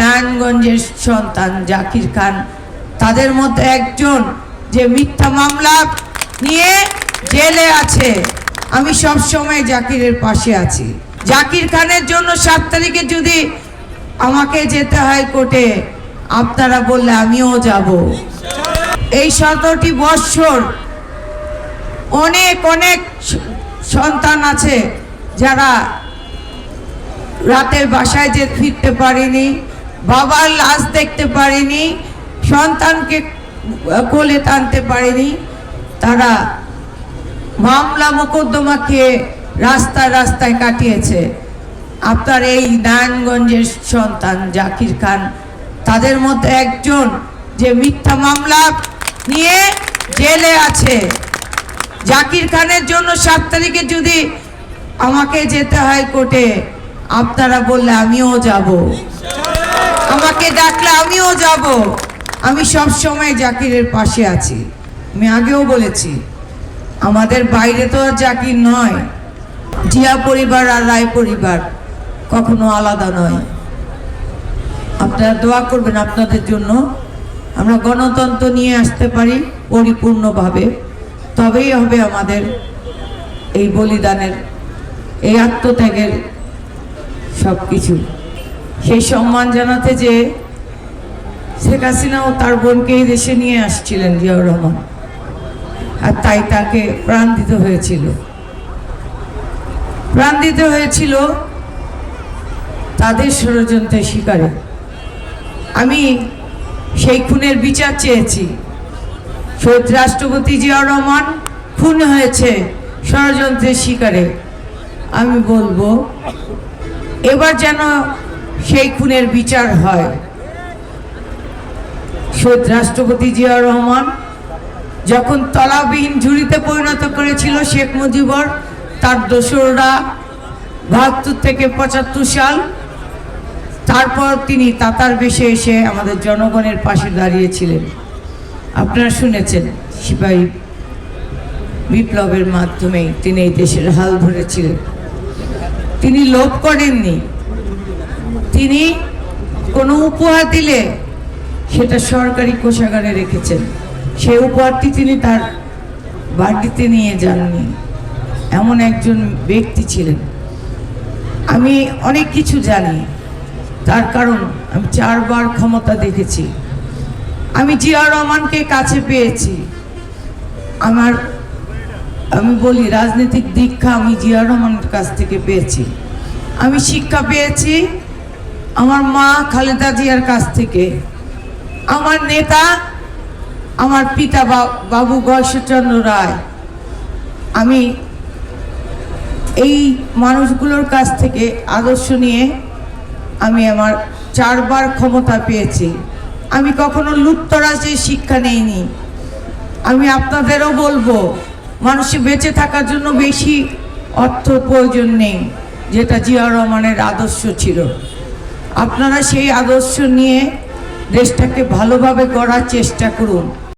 নারায়ণগঞ্জের সন্তান জাকির খান। তাদের মধ্যে একজন যে মিথ্যা মামলা নিয়ে জেলে আছে। আমি সব সময় জাকিরের পাশে আছি। জাকির খানের জন্য সাত তারিখে যদি আমাকে যেতে হয় কোর্টে, আপনারা বললে আমিও যাব। এই সতেরোটি বৎসর অনেক অনেক সন্তান আছে যারা রাতের বাসায় যে ফিরতে পারেনি। বাবার লাশ দেখতে পারেনি, সন্তানকে কোলে টানতে পারেনি। তারা মামলা মোকদ্দমা খেয়ে রাস্তায় রাস্তায় কাটিয়েছে। আপনার এই নারায়ণগঞ্জের সন্তান জাকির খান, তাদের মধ্যে একজন যে মিথ্যা মামলা নিয়ে জেলে আছে। জাকির খানের জন্য সাত তারিখে যদি আমাকে যেতে হয় কোর্টে আপনারা বললে আমিও যাব। আমাকে ডাকলে আমিও যাব। আমি সব সময় জাকিরের পাশে আছি। আমি আগেও বলেছি, আমাদের বাইরে তো আর জাকির নয়। জিয়া পরিবার আর রায় পরিবার কখনো আলাদা নয়। আপনারা দোয়া করবেন আপনাদের জন্য। আমরা গণতন্ত্র নিয়ে আসতে পারি পরিপূর্ণভাবে। তবেই হবে আমাদের এই বলিদানের, এই আত্মত্যাগের সব কিছু সেই সম্মান জানাতে যে শেখ হাসিনা ও তার বোনকে এই দেশে নিয়ে আসছিলেন জিয়াউর রহমান। আর তাই তাকে প্রাণ দিতে হয়েছিল। প্রাণ দিতে হয়েছিল তাদের ষড়যন্ত্রের শিকারে। আমি সেই খুনের বিচার চেয়েছি। শহীদ রাষ্ট্রপতি জিয়াউর রহমান খুন হয়েছে ষড়যন্ত্রের শিকারে। আমি বলব, এবার যেন সেই খুনের বিচার হয়। শহীদ রাষ্ট্রপতি জিয়াউর রহমান যখন তলাবিহীন ঝুড়িতে পরিণত করেছিল শেখ মুজিবর, তার দোসররা বাহাত্তর থেকে পঁচাত্তর সাল, তারপর তিনি তাতার বেশে এসে আমাদের জনগণের পাশে দাঁড়িয়েছিলেন। আপনারা শুনেছেন, সিপাহী বিপ্লবের মাধ্যমেই তিনি এই দেশের হাল ধরেছিলেন। তিনি লোভ করেননি তিনি কোনো উপহার দিলে সেটা সরকারি কোষাগারে রেখেছেন। সেই উপহারটি তিনি তার বাড়িতে নিয়ে যাননি। এমন একজন ব্যক্তি ছিলেন। আমি অনেক কিছু জানি। তার কারণ আমি চারবার ক্ষমতা দেখেছি। আমি জিয়া রহমানকে কাছে পেয়েছি। আমার, আমি বলি, রাজনৈতিক দীক্ষা আমি জিয়া রহমানের কাছ থেকে পেয়েছি। আমি শিক্ষা পেয়েছি। আমার মা খালেদা জিয়ার কাছ থেকে, আমার নেতা, আমার পিতা বাবু গয়েশ্বরচন্দ্র রায়, আমি এই মানুষগুলোর কাছ থেকে আদর্শ নিয়ে আমি আমার চারবার ক্ষমতা পেয়েছি। আমি কখনো লুপ্তরাজের শিক্ষা নেইনি। আমি আপনাদেরও বলব মানুষের বেঁচে থাকার জন্য বেশি অর্থ প্রয়োজন নেই, যেটা জিয়া রহমানের আদর্শ ছিল। আপনারা সেই আদর্শ নিয়ে দেশটাকে ভালোভাবে গড়ার চেষ্টা করুন।